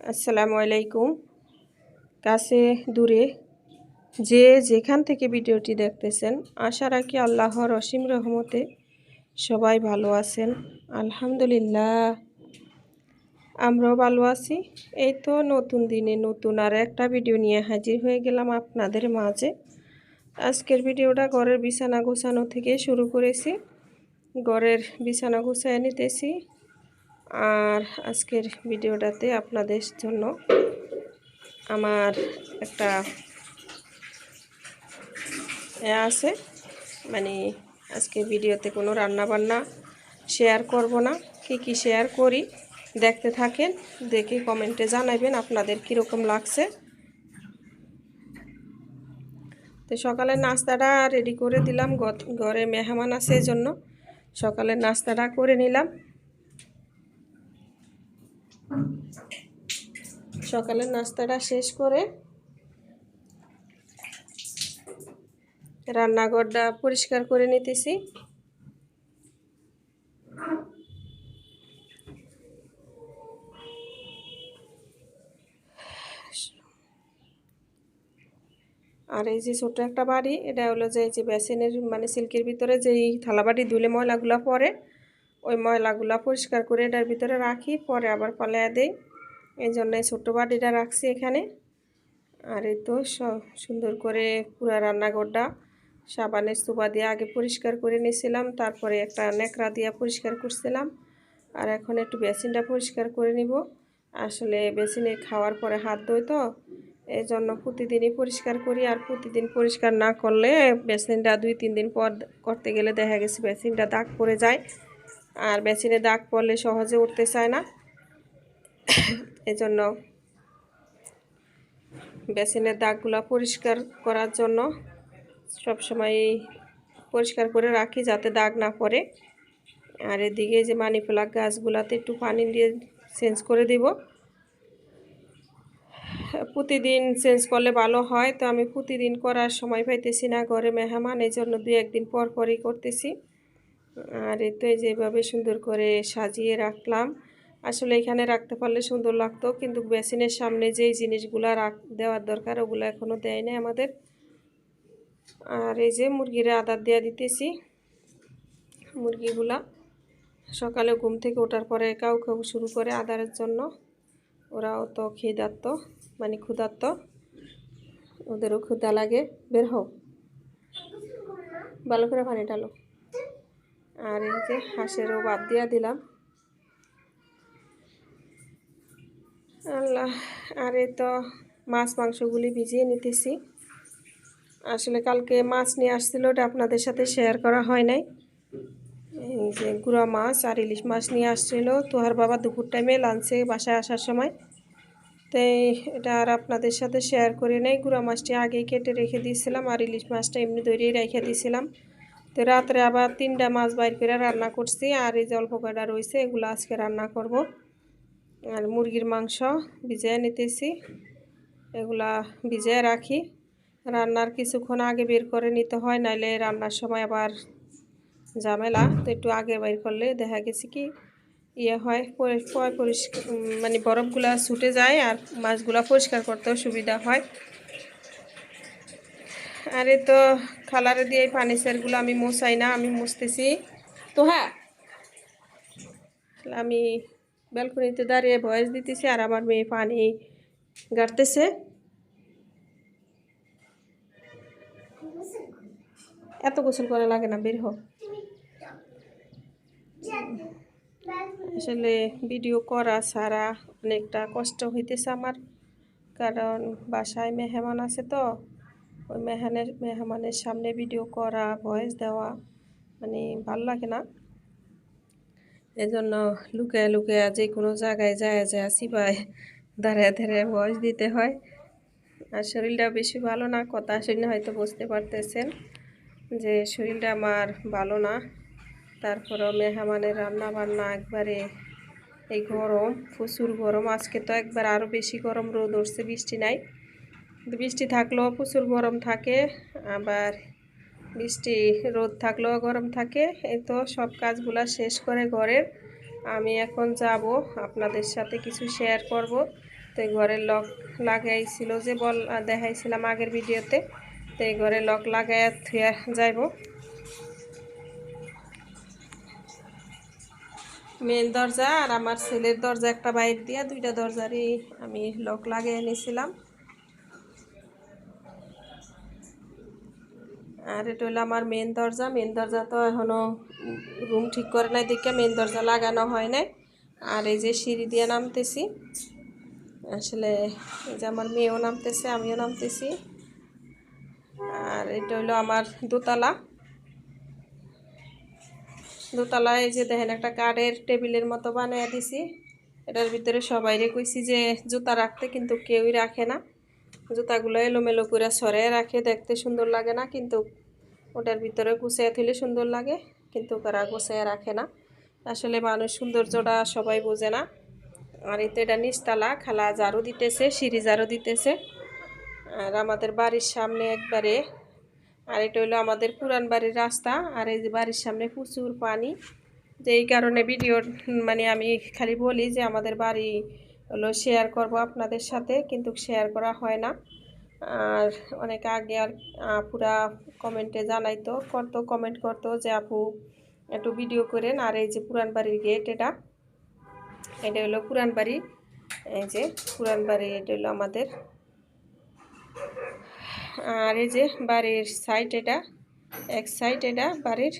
আসসালামু আলাইকুম। কাছে দূরে যে যেখান থেকে ভিডিওটি দেখতেছেন, আশা রাখি আল্লাহর অসীম রহমতে সবাই ভালো আছেন। আলহামদুলিল্লাহ, আমরাও ভালো আছি। এই তো নতুন দিনে নতুন আর একটা ভিডিও নিয়ে হাজির হয়ে গেলাম আপনাদের মাঝে। আজকের ভিডিওটা ঘরের বিছানা গোছানো থেকে শুরু করেছি। ঘরের বিছানা গোছায় নিতেছি। আর আজকের ভিডিওটাতে আপনাদের জন্য আমার একটা এ আছে। মানে আজকে ভিডিওতে কোনো রান্না বান্না শেয়ার করব না। কি কি শেয়ার করি দেখতে থাকেন, দেখে কমেন্টে জানাবেন আপনাদের কীরকম লাগছে। তো সকালের নাস্তাটা রেডি করে দিলাম ঘরে মেহমান আছে জন্য সকালের নাস্তাটা করে নিলাম। সকালের নাস্তাটা শেষ করে রান্নাঘরটা পরিষ্কার করে নিতেছি। আর এই যে ছোট্ট একটা বাড়ি, এটা হলো যে যে বেসিনের মানে সিল্কের ভিতরে যেই থালাবাটি ধুলে ময়লাগুলো পরে ওই ময়লাগুলা পরিষ্কার করে এটার ভিতরে রাখি, পরে আবার পালাইয়া দেই। এই জন্য এই ছোট্ট বাটিটা রাখছি এখানে। আর এই তো সুন্দর করে পুরো রান্নাঘরটা সাবানের সুবা দিয়ে আগে পরিষ্কার করে নিয়েছিলাম, তারপরে একটা নেকড়া দিয়ে পরিষ্কার করছিলাম। আর এখন একটু বেসিনটা পরিষ্কার করে নিব। আসলে বেসিনে খাওয়ার পরে হাত ধোয় তো এই জন্য প্রতিদিনই পরিষ্কার করি। আর প্রতিদিন পরিষ্কার না করলে বেসিনটা দুই, তিন দিন পর করতে গেলে দেখা গেছে বেসিনটা দাগ পড়ে যায়। আর বেসিনে দাগ পড়লে সহজে উঠতে চায় না। এজন্য বেসিনের দাগগুলো পরিষ্কার করার জন্য সবসময় পরিষ্কার করে রাখি যাতে দাগ না পড়ে। আর এদিকে যে মানি প্লাগ গাছগুলাতে একটু পানি দিয়ে চেঞ্জ করে দিব। প্রতিদিন চেঞ্জ করলে ভালো হয়, তো আমি প্রতিদিন করার সময় পাইতেছি না, ঘরে মেহমান এই জন্য দু একদিন পর পরই করতেছি। আর এই তো যেভাবে সুন্দর করে সাজিয়ে রাখলাম। আসলে এখানে রাখতে পারলে সুন্দর লাগতো, কিন্তু বেসিনের সামনে যেই জিনিসগুলো রাখ, দেওয়ার দরকার ওগুলো এখনও দেয় না আমাদের। আর এই যে মুরগিরা আদার দেওয়া দিতেছি, মুরগিগুলা। সকালে ঘুম থেকে ওঠার পরে কাউ কাউ শুরু করে আদারের জন্য। ওরাও তো খিদাত্ত মানে ক্ষুধার্ত ওদেরও ক্ষুদা লাগে। বের হোক ভালো করে পানি ডালো আর এই যে হাঁসেরও বাদ দিয়া দিলাম। আল্লাহ, আর এই তো মাছ, মাংসগুলি ভিজিয়ে নিতেছি। আসলে কালকে মাছ নিয়ে আসছিল, ওটা আপনাদের সাথে শেয়ার করা হয় নাই। এই যে গুঁড়া মাছ আর ইলিশ মাছ নিয়ে আসছিল। তোহার বাবা দুপুর টাইমে লাঞ্চে বাসায় আসার সময়। তাই এটা আর আপনাদের সাথে শেয়ার করে নেই। গুঁড়া মাছটি আগেই কেটে রেখে দিয়েছিলাম, আর ইলিশ মাছটা এমনি দৌড়িয়ে রেখে দিয়েছিলাম। তো রাত্রে আবার তিনটা মাছ বাইর করে রান্না করছি, আর এই যে অল্প কটা রয়েছে, এগুলো আজকে রান্না করব। আর মুরগির মাংস ভিজিয়ে নিতেছি, এগুলা ভিজিয়ে রাখি। রান্নার কিছুক্ষণ আগে বের করে নিতে হয়, নাইলে রান্নার সময় আবার ঝামেলা। তো একটু আগে বের করলে দেখা গেছে কি ইয়ে হয় পরিষ্কার মানে বরফগুলা ছুটে যায় আর মাছগুলা পরিষ্কার করতেও সুবিধা হয়। আরে তো খালারে দিয়ে এই ফার্নিচারগুলো আমি মোছাই না, আমি মুছতেছি। তো হ্যাঁ আমি ব্যালকনিতে দাঁড়িয়ে ভয়েস দিতেছি আর আমার মেয়ে পানি গাড়তেছে। এত গোসল করা লাগে না, বের হোক আসলে ভিডিও করা ছাড়া অনেকটা কষ্ট হইতেছে আমার, কারণ বাসায় মেহমান আছে তো। ওই মেহানের, মেহমানের সামনে ভিডিও করা ভয়েস দেওয়া মানে ভালো লাগে না। এজন্য লুকায় লুকায় যে কোনো জায়গায় যায় যায় সিপায় দাঁড়ায় দাঁড়ায় ভয়েস দিতে হয়। আর শরীরটা বেশি ভালো না, কথা শুনে হয়তো বুঝতে পারতেছেন যে শরীরটা আমার ভালো না। তারপরও মেহমানের রান্না বান্না একবারে এই গরম, প্রচুর গরম। আজকে তো একবার আরও বেশি গরম রোদ উঠছে, বৃষ্টি নাই। বৃষ্টি থাকলেও প্রচুর গরম থাকে, আবার বৃষ্টি রোদ থাকলেও গরম থাকে। এই তো সব কাজগুলা শেষ করে ঘরের। আমি এখন যাব, আপনাদের সাথে কিছু শেয়ার করব। তো ঘরের লক লাগাইছিল যে বল, দেখাইছিলাম আগের ভিডিওতে। তো এই ঘরে লক লাগাই থুয়া যাইব। মেন দরজা আর আমার ছেলের দরজা একটা বাইর দিয়া, দুইটা দরজারই আমি লক লাগিয়ে নিয়েছিলাম আর এটা হলো আমার মেন দরজা। মেন দরজা তো এখনও রুম ঠিক করে নাই দেখে মেন দরজা লাগানো হয় নাই। আর এই যে সিঁড়ি দিয়ে নামতেছি। আসলে এই যে আমার মেয়েও নামতেছে, আমিও নামতেছি। আর এটা হলো আমার দোতলা। দোতলায় যে দেখেন একটা কাঠের টেবিলের মতো বানিয়ে দিছি। এটার ভিতরে সবাইরে কইছি যে জুতা রাখতে, কিন্তু কেউই রাখে না। জুতাগুলো এলোমেলো করে সরে রাখে, দেখতে সুন্দর লাগে না, কিন্তু ওটার ভিতরে গুছিয়ে তুলে সুন্দর লাগে, কিন্তু ওরা গুছিয়ে রাখে না। আসলে মানুষ সৌন্দর্যটা সবাই বোঝে না। আর এতে এটা নিচতলা, খালা ঝাড়ু দিতেছে, সিঁড়ি ঝাড়ু দিতেছে। আর আমাদের বাড়ির সামনে একবারে, আর এটা হলো আমাদের পুরান বাড়ির রাস্তা, আর এই যে বাড়ির সামনে প্রচুর পানি। যে এই কারণে ভিডিও মানে আমি খালি বলি যে আমাদের বাড়ি হলো শেয়ার করব আপনাদের সাথে, কিন্তু শেয়ার করা হয় না। আর অনেক আগে আর আপুরা কমেন্টে জানাইতো, করতো কমেন্ট করতো যে আপু একটু ভিডিও করেন। আর এই যে পুরান বাড়ির গেট এটা এটা হলো পুরান বাড়ি। এই যে পুরান বাড়ি, এটা হলো আমাদের। আর এই যে বাড়ির সাইড এটা, এক সাইড এটা বাড়ির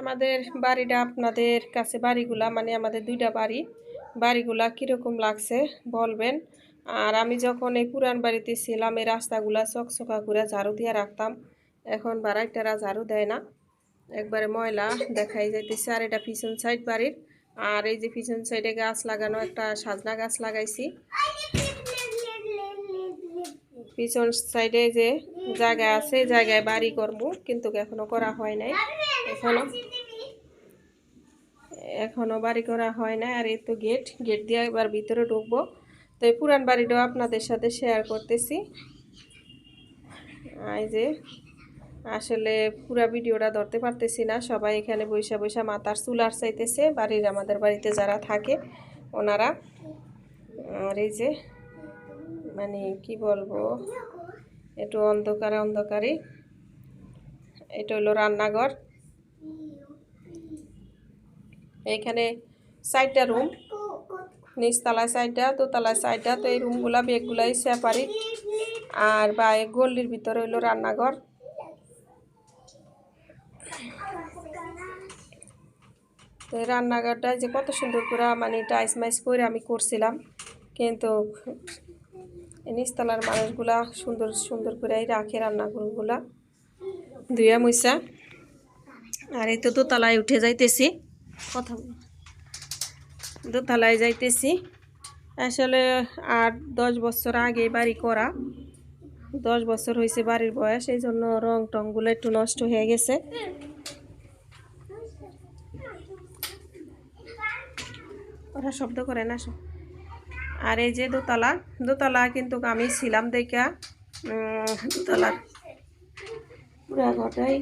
আমাদের বাড়িটা আপনাদের কাছে বাড়িগুলা মানে আমাদের দুইটা বাড়ি, বাড়িগুলা কীরকম লাগছে বলবেন? আর আমি যখন এই পুরান বাড়িতে ছিলাম, এই রাস্তাগুলা চকচকা করে ঝাড়ু দিয়ে রাখতাম, এখন বাড়াইটারা ঝাড়ু দেয় না। একবারে ময়লা দেখাই যাইতেছে, আর এটা পিছন সাইড বাড়ির। আর এই যে পিছন সাইডে গাছ লাগানো, একটা সাজনা গাছ লাগাইছি। পিছন সাইডে যে জায়গা আছে জায়গায় বাড়ি করব, কিন্তু এখনও করা হয় নাই। এখনও এখনও বাড়ি করা হয় না আর এই তো গেট গেট দিয়ে এবার ভিতরে ঢুকবো। তো এই পুরান বাড়িটাও আপনাদের সাথে শেয়ার করতেছি। এই যে আসলে পুরা ভিডিওটা ধরতে পারতেছি না সবাই এখানে বৈশা বৈশা মাথার চুলার চাইতেছে বাড়ির আমাদের বাড়িতে যারা থাকে ওনারা। আর এই যে মানে কি বলব একটু অন্ধকারে অন্ধকারে। এটা হলো রান্নাঘর। এখানে চারটা রুম নিচতলায় সাইডটা দোতলায় সাইডটা তো এই রুমগুলা বেগগুলাই সেপারেট আর বা এই গল্লির ভিতরে হইল রান্নাঘর। তো রান্নাঘরটা যে কত সুন্দর করে মানে টাইস মাইস করে আমি করছিলাম। কিন্তু নিচতলার মানুষগুলা সুন্দর সুন্দর করে রাখে রান্নাঘরগুলা। ধুয়া মুইসা। আর এই তো দোতলায় উঠে যাইতেছি। কথা দোতলায় যাইতেছি। আসলে আট দশ বছর আগে বাড়ি করা। দশ বছর হয়েছে বাড়ির বয়স এই জন্য রং টংগুলো একটু নষ্ট হয়ে গেছে। ওরা শব্দ করে না আর এই যে দোতলা দোতলা কিন্তু আমি ছিলাম দেখা। উম, দোতলার পুরা ঘটাই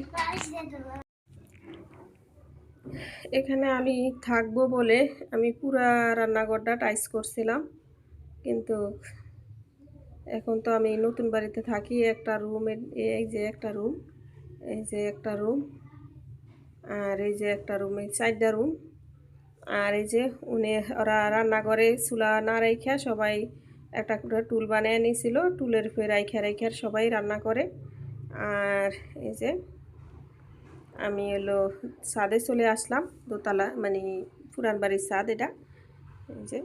এখানে আমি থাকব বলে আমি পুরা রান্নাঘরটা টাইস করছিলাম। কিন্তু এখন তো আমি নতুন বাড়িতে থাকি, একটা রুমের এই যে একটা রুম এই যে একটা রুম আর এই যে একটা রুম চারটা রুম আর এই যে উনি, ওরা রান্নাঘরে চুলা না রাইখা সবাই একটা করে টুল বানিয়ে নিয়েছিল, টুলের উপরে রাইখা রাইখার সবাই রান্না করে। আর এই যে আমি হলো ছাদে চলে আসলাম, দোতলা মানে পুরান বাড়ির ছাদ এটা। এই যে।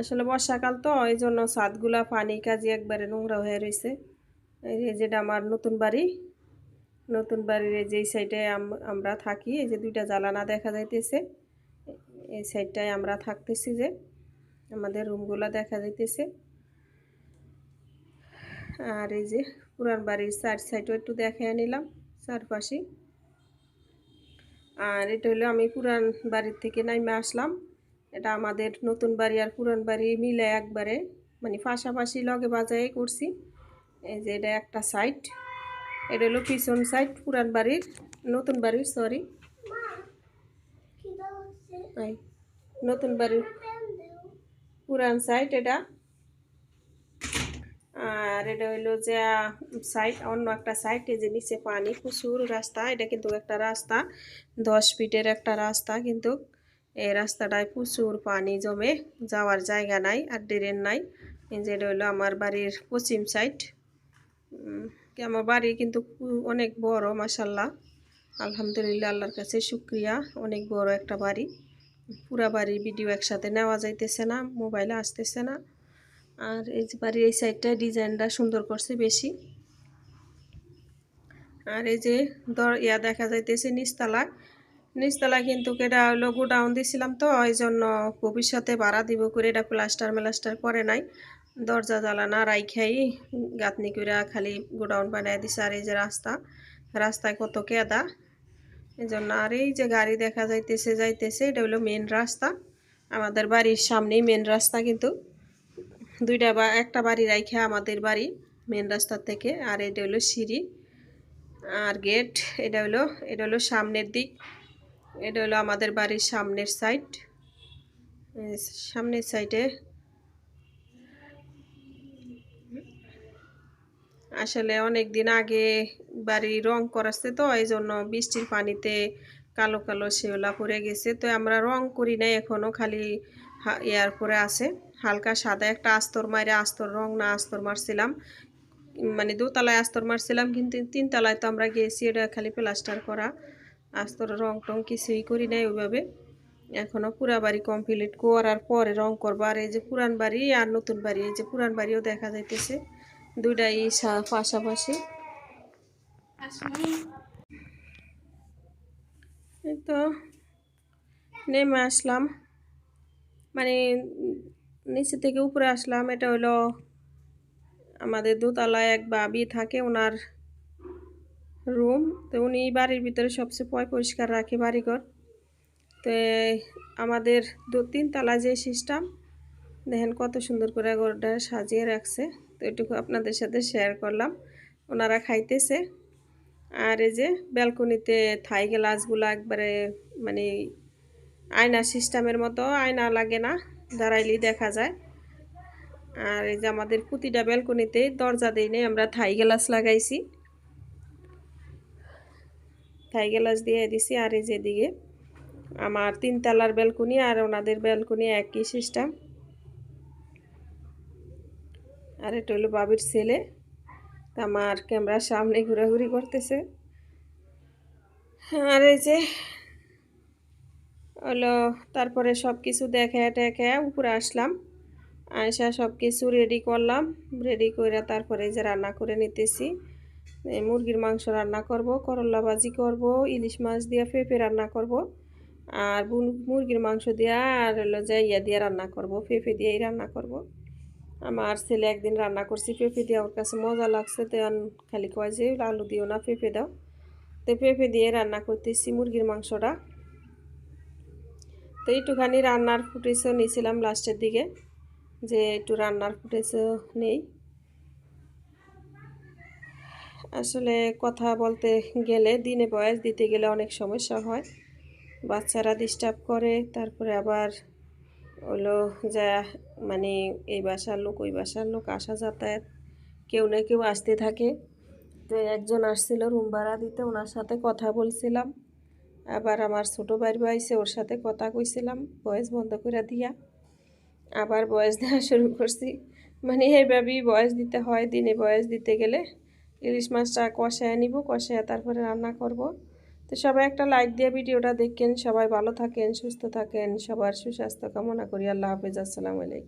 আসলে বর্ষাকাল তো, এই জন্য ছাদগুলা পানি কাজে একবারে নোংরা হয়ে রয়েছে এই যেটা আমার নতুন বাড়ি, নতুন বাড়ির এই যে সাইডে আমরা থাকি, এই যে দুইটা জ্বালানা দেখা যাইতেছে। এই সাইডটায় আমরা থাকতেছি যে, আমাদের রুমগুলো দেখা যাইতেছে। আর এই যে পুরান বাড়ির চার সাইডও একটু দেখে নিলাম, চারপাশে। আর এটা হলো আমি পুরান বাড়ির থেকে নাইমে আসলাম। এটা আমাদের নতুন বাড়ি আর পুরান বাড়ি মিলে একবারে মানে পাশাপাশি লগে বাজাই করছি। এই যে এটা একটা সাইড এটা হলো পিছন সাইড পুরান বাড়ির, নতুন বাড়ির সরি নতুন বাড়ির পুরান সাইট এটা। আর এটা হইল যে সাইড অন্য একটা সাইড এই যে নিচে পানি, প্রচুর রাস্তা, এটা কিন্তু একটা রাস্তা, দশ ফিটের একটা রাস্তা কিন্তু, এই রাস্তাটায় প্রচুর পানি জমে যাওয়ার জায়গা নাই, আর ড্রেন নাই। এই যে এটা হইল আমার বাড়ির পশ্চিম সাইড আমার বাড়ি কিন্তু অনেক বড় মাসাল্লাহ আলহামদুলিল্লাহ, আল্লাহর কাছে শুক্রিয়া, অনেক বড় একটা বাড়ি। পুরা বাড়ির ভিডিও একসাথে নেওয়া যাইতেছে না মোবাইলে আসতেছে না। আর এই যে বাড়ির এই সাইডটা ডিজাইনটা সুন্দর করছে বেশি। আর এই যে দর ইয়া দেখা যাইতেছে নিচতলায় নিচতলায় কিন্তু এটা হলো গোডাউন দিছিলাম তো ওই জন্য ভবিষ্যতে ভাড়া দিব করে এটা প্লাস্টার মেলাস্টার করে নাই। দরজা জ্বালানা রাইখাই গাঁথনি করে খালি গোডাউন বানাই দিছে। আর এই যে রাস্তা, রাস্তায় কত কেদা। এই জন্য আর এই যে গাড়ি দেখা যাইতেছে যাইতেছে, এটা হলো মেন রাস্তা। আমাদের বাড়ির সামনেই মেন রাস্তা কিন্তু। দুইটা বা, একটা বাড়ি রাইখে আমাদের বাড়ি মেন রাস্তা থেকে, আর এটা হলো সিঁড়ি, আর গেট এটা হলো এটা হলো সামনের দিক, এটা হলো আমাদের বাড়ির সামনের সাইড সামনের সাইডে আসলে অনেক দিন আগে বাড়ি রং করাচ্ছে তো এই জন্য বৃষ্টির পানিতে কালো কালো শেওলা পড়ে গেছে, তো আমরা রং করি না এখনও খালি ইয়ার পরে আছে। হালকা সাদা একটা আস্তর মারে আস্তর রং না আস্তর মারছিলাম। মানে দোতলায় আস্তর মারছিলাম, কিন্তু তিনতলায় তো আমরা গেছি এটা খালি প্লাস্টার করা। আস্তর রং টং কিছুই করি নাই ওইভাবে। এখনও পুরা বাড়ি কমপ্লিট করার পরে রং করব। আর এই যে পুরান বাড়ি আর নতুন বাড়ি, এই যে পুরান বাড়িও দেখা যাইতেছে দুইটাই পাশাপাশি। তো, নেমে আসলাম। মানে নিচে থেকে উপরে আসলাম, এটা হলো আমাদের দোতলায় এক বাবি থাকে, ওনার রুম। তো উনি বাড়ির ভিতরে সবচেয়ে পয় পরিষ্কার রাখে বাড়িঘর। তো আমাদের দু তিন তলা যে সিস্টেম দেখেন কত সুন্দর করে ঘরটা সাজিয়ে রাখছে। তো এটুকু আপনাদের সাথে শেয়ার করলাম। ওনারা খাইতেছে। আর এই যে ব্যালকনিতে থাই গ্লাসগুলো একবারে মানে আয়না সিস্টেমের মতো, আয়না লাগে না। দাঁড়াইলেই দেখা যায়। আর এই যে আমাদের প্রতিটা ব্যালকনিতে দরজা দিই নেই, আমরা থাই গ্লাস লাগাইছি। থাই গ্লাস দিয়ে দিছি, আর এই যেদিকে আমার তিন তিনতলার ব্যালকনি আর ওনাদের ব্যালকনি একই সিস্টেম। আর এটা হলো বাবির ছেলে আমার ক্যামেরার সামনে ঘোরাঘুরি করতেছে। আর এই যে হলো তারপরে সব কিছু দেখে টেখে উপরে আসলাম। আসা সব কিছু রেডি করলাম। রেডি করে তারপরে যে রান্না করে নিতেছি। মুরগির মাংস রান্না করব, করলা ভাজি করব, ইলিশ মাছ দিয়ে পেঁপে রান্না করব, আর মুরগির মাংস দিয়ে আর হলো যে ইয়া দিয়ে রান্না করব, পেঁপে দিয়েই রান্না করব। আমার ছেলে একদিন রান্না করছি পেঁপে দিয়ে, ওর কাছে মজা লাগছে, তো খালি কয় যে আলু দিও না, পেঁপে দাও। তো পেঁপে দিয়ে রান্না করতেছি মুরগির মাংসটা। তো একটুখানি রান্নার ফুটেজও নিয়েছিলাম লাস্টের দিকে, যে একটু রান্নার ফুটেজও নেই। আসলে কথা বলতে গেলে দিনে বয়স দিতে গেলে অনেক সমস্যা হয়। বাচ্চারা ডিস্টার্ব করে, তারপরে আবার হলো যা মানে এই বাসার লোক, ওই বাসার লোক আসা যাতায়াত, কেউ না কেউ আসতে থাকে। তো একজন আসছিল রুম ভাড়া দিতে, ওনার সাথে কথা বলছিলাম। আবার আমার ছোটো ভাই আইসে ওর সাথে কথা কইছিলাম, বয়স বন্ধ করে দিয়া। আবার বয়স দেওয়া শুরু করছি। মানে এইভাবেই বয়স দিতে হয়, দিনে বয়স দিতে গেলে ইলিশ মাছটা কষায় নিব, কষায় তারপরে রান্না করব। তো সবাই একটা লাইক দিয়ে ভিডিওটা দেখেন। সবাই ভালো থাকেন, সুস্থ থাকেন, সবার সুস্বাস্থ্য কামনা করি। আল্লাহ হাফেজ। আসসালামু আলাইকুম।